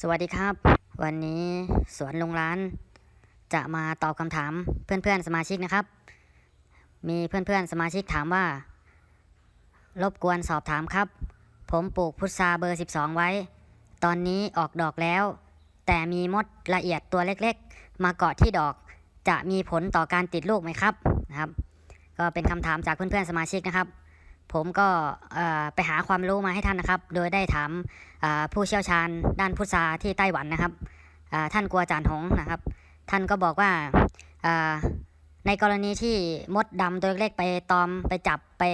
สวัสดีครับ วันนี้สวนลุงร้าน จะมาตอบคำถามเพื่อนๆสมาชิกนะครับ มีเพื่อนๆสมาชิกถามว่า รบกวนสอบถามครับ ผมปลูกพุทราเบอร์ 12 ไว้ ตอนนี้ออกดอกแล้ว แต่มีมดละเอียดตัวเล็กๆ มาเกาะที่ดอกจะมีผลต่อการติดลูกไหมครับนะครับ ก็เป็นคำถามจากเพื่อนๆสมาชิกนะครับ ผมก็ไปหาความรู้มาให้ท่านนะครับ โดยได้ถามผู้เชี่ยวชาญด้านพุทราที่ไต้หวันนะครับท่านกัวจานหงนะครับ ท่านก็บอกว่าในกรณีที่มดดำตัวเล็กไปตอมไปจับไป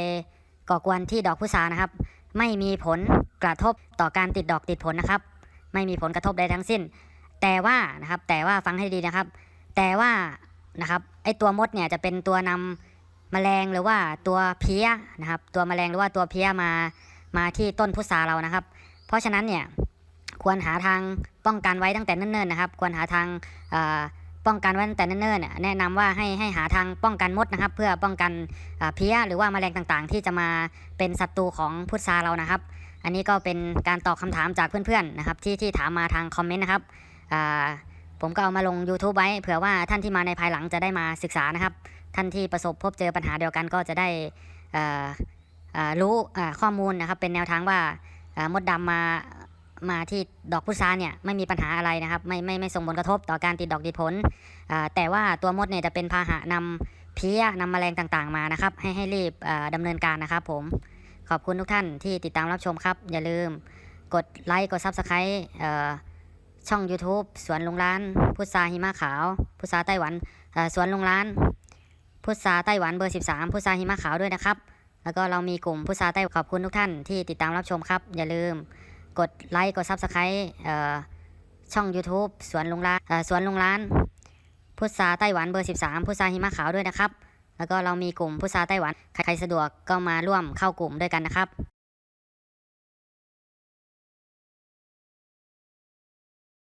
ก่อกวนที่ดอกพุทรานะครับ ไม่มีผลกระทบต่อการติดดอกติดผลนะครับ ไม่มีผลกระทบใดทั้งสิ้น แต่ว่านะครับแต่ว่าฟังให้ดีนะครับ แต่ว่านะครับไอตัวมดเนี่ยจะเป็นตัวนำแมลงหรือว่าตัวเพี้ยนะครับ ตัวแมลงหรือว่าตัวเพี้ยมามาที่ต้นพุทราเรานะครับ เพราะฉะนั้นเนี่ยควรหาทางป้องกันไว้ตั้งแต่เนิ่นๆนะครับ ควรหาทางป้องกันไว้ตั้งแต่เนิ่นๆแนะนำว่าให้ให้หาทางป้องกันมดนะครับ เพื่อป้องกันเพี้ยหรือว่าแมลงต่างๆ ที่จะมาเป็นศัตรูของพุทราเรานะครับ อันนี้ก็เป็นการตอบคำถามจากเพื่อนๆนะครับ ที่ที่ถามมาทางคอมเมนต์นะครับผมก็เอามาลง YouTube ไว้เผื่อว่าท่านที่มาในภายหลังจะได้มาศึกษานะครับ ท่านที่ประสบพบเจอปัญหาเดียวกันก็จะได้รู้ข้อมูลนะครับ เป็นแนวทางว่ามดดำมามาที่ดอกพุทราเนี่ยไม่มีปัญหาอะไรนะครับ ไม่ไม่ไม่ส่งผลกระทบต่อการติดดอกติดผล แต่ว่าตัวมดเนี่ยจะเป็นพาหะนำเพี้ยนำแมลงต่างๆมานะครับ ให้ให้รีบอ่าดำเนินการนะครับผมขอบคุณทุกท่านที่ติดตามรับชมครับ อย่าลืมกดไลค์กด Subscribe ช่อง YouTube สวนลุงร้านพุทราหิมะขาว พุทราไต้หวันสวนลุงร้าน พุทราไต้หวันเบอร์ 13 พุทราหิมะขาวด้วยนะครับ แล้วก็เรามีกลุ่มพุทราไต้ขอบคุณทุกท่านที่ติดตามรับชมครับ อย่าลืมกดไลค์กดซับสไครต์ช่อง YouTube สวนลุงร้านสวนลุงร้าน พุทราไต้หวันเบอร์ 13 พุทราหิมะขาวด้วยนะครับ แล้วก็เรามีกลุ่มพุทราไต้หวัน ใครสะดวกก็มาร่วมเข้ากลุ่มด้วยกันนะครับ